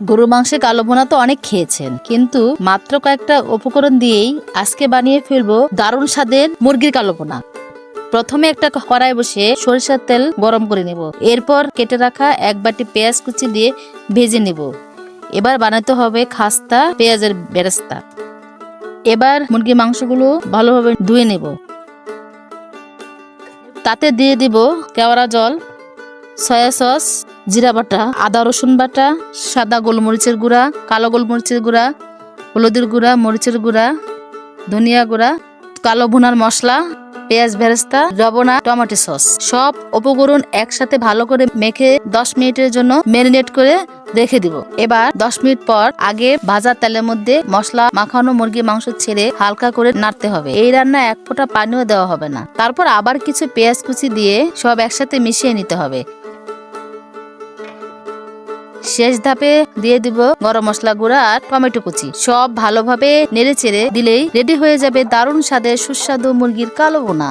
গরু মাংসে কালো ভুনা তো অনেক খেয়েছেন, কিন্তু মাত্র কয়েকটা উপকরণ দিয়েই আজকে বানিয়ে ফেলব দারুণ স্বাদের মুরগির কালো ভুনা। প্রথমে একটা কড়াই বসে সরিষার তেল গরম করে নেব। এরপর কেটে রাখা এক বাটি পেঁয়াজ কুচি দিয়ে ভেজে নেব। এবার বানাতে হবে খাস্তা পেঁয়াজের বেরেস্তা। এবার মুরগির মাংসগুলো ভালোভাবে ধুয়ে নেব। তাতে দিয়ে দিব কেওড়া জল, সয়া সস জিরা বাটা, আদা, রসুন বাটা, সাদা গোলমরিচের গুঁড়া, কালো গোলমরিচের গুঁড়া, হলুদের গুঁড়া, মরিচের গুঁড়া, ধনিয়া গুঁড়া, কালো ভুনার মশলা, পেঁয়াজ বেরেস্তা লবণা টমেটো সস। সব উপকরণ একসাথে ভালো করে মেখে দশ মিনিটের জন্য ম্যারিনেট করে রেখে দিব। এবার দশ মিনিট পর আগে ভাজা তেলের মধ্যে মশলা মাখানো মুরগি মাংস ছেড়ে হালকা করে নাড়তে হবে। এই রান্না এক ফোঁটা পানিও দেওয়া হবে না। তারপর আবার কিছু পেঁয়াজ কুচি দিয়ে সব একসাথে মিশিয়ে নিতে হবে। শেষ ধাপে দিয়ে দিব গরম মশলা গুঁড়া আর টমেটো কুচি। সব ভালোভাবে নেড়ে চেড়ে দিলেই রেডি হয়ে যাবে দারুণ স্বাদের সুস্বাদু মুরগির কালো বোনা